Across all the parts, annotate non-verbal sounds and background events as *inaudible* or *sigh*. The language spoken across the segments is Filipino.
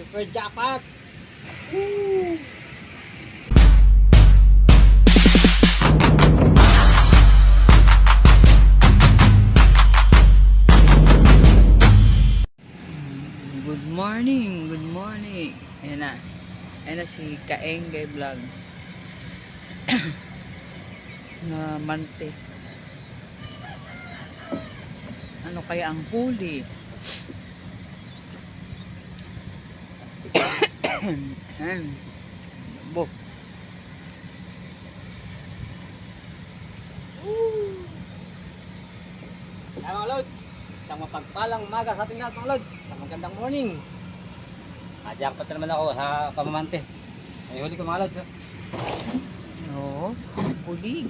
Super jackpot! Good morning, good morning. Ayan na. Ayan na si Kaengay Vlogs. *coughs* na mante. Ano kaya ang huli? Ayan. Bo. Kaya mga Lods, isang mapagpalang umaga sa ating lahat mga Lods. Sa magandang morning. Jackpot na naman ako sa pamamante. Ay huli ko mga Lods. oh. Oo, pulig.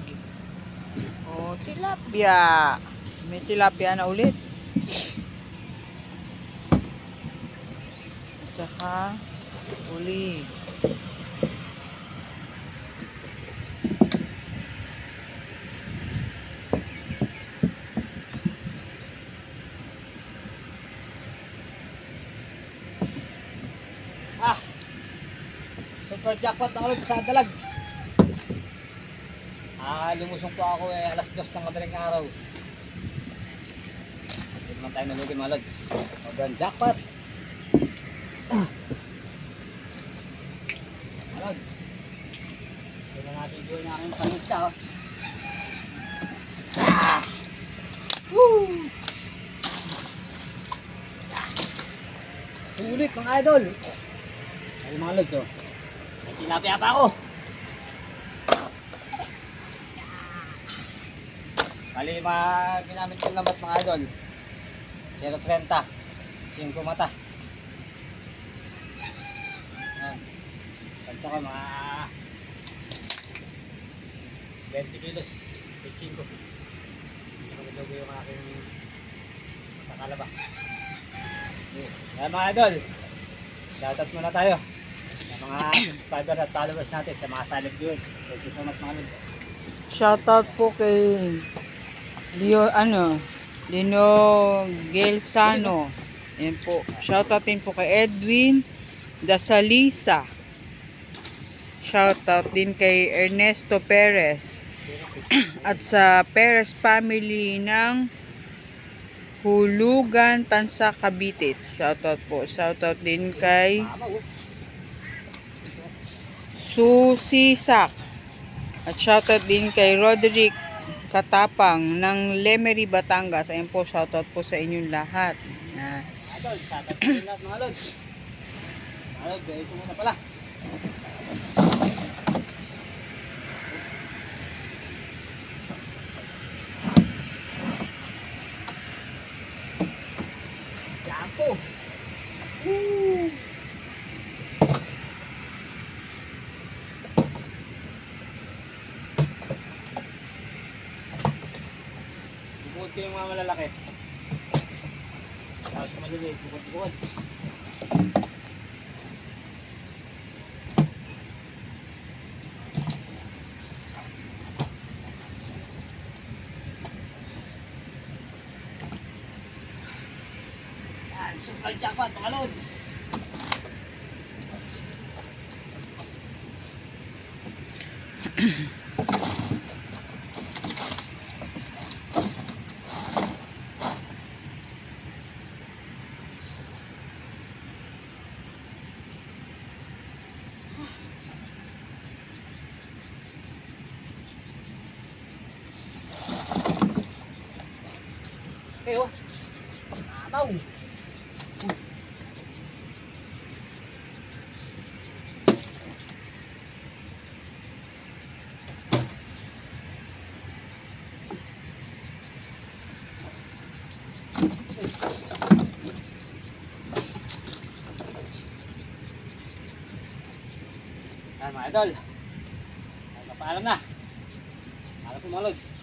Oh, tilapia. May tilapia na ulit. At pulig. Ah! Super jackpot mga Lods sa dalag. Ah, lumusong po ako eh alas dos ng madaling araw. Hindi naman tayo nalugi mga Lods. Sobrang jackpot. Ah. Mga Lods. Tingnan aking pangista. Oh. Ah! Woo! Sulit mga idol. Ay mga lods oh. May tilapia pa ako. Bali mga ginamit kong lambat mga idol. 0.30. 5 mata. Yan. At saka mga 20 kilos. 25. Dugo yung aking kakalabas. Kaya mga idol, shoutout muna tayo sa mga subscribers at followers natin, sa mga silent viewers. Thank you so much mga lods. Shoutout po kay Leo, ano, Lino Gelsano. Yan po. Shoutout din po kay Edwin Dasalisa. Shoutout din kay Ernesto Perez. *clears throat* At sa Perez family ng Hulugan, Tansa, Cavite. Shoutout po. Shoutout din kay. Susisak. At shoutout din kay Roderick Katapang ng Lemery, Batangas. Ayun po, shoutout po sa inyong lahat. Ah, Idol, shoutout po rin lahat mga lods. Mga lods, gawin ko. Woo! Bukod ko yung mga malalaki. Tapos maliliit, bukod-bukod. Super jackpot mga lods. Okay, oh. Yan mga idol. Ay, papaalam na. Para po.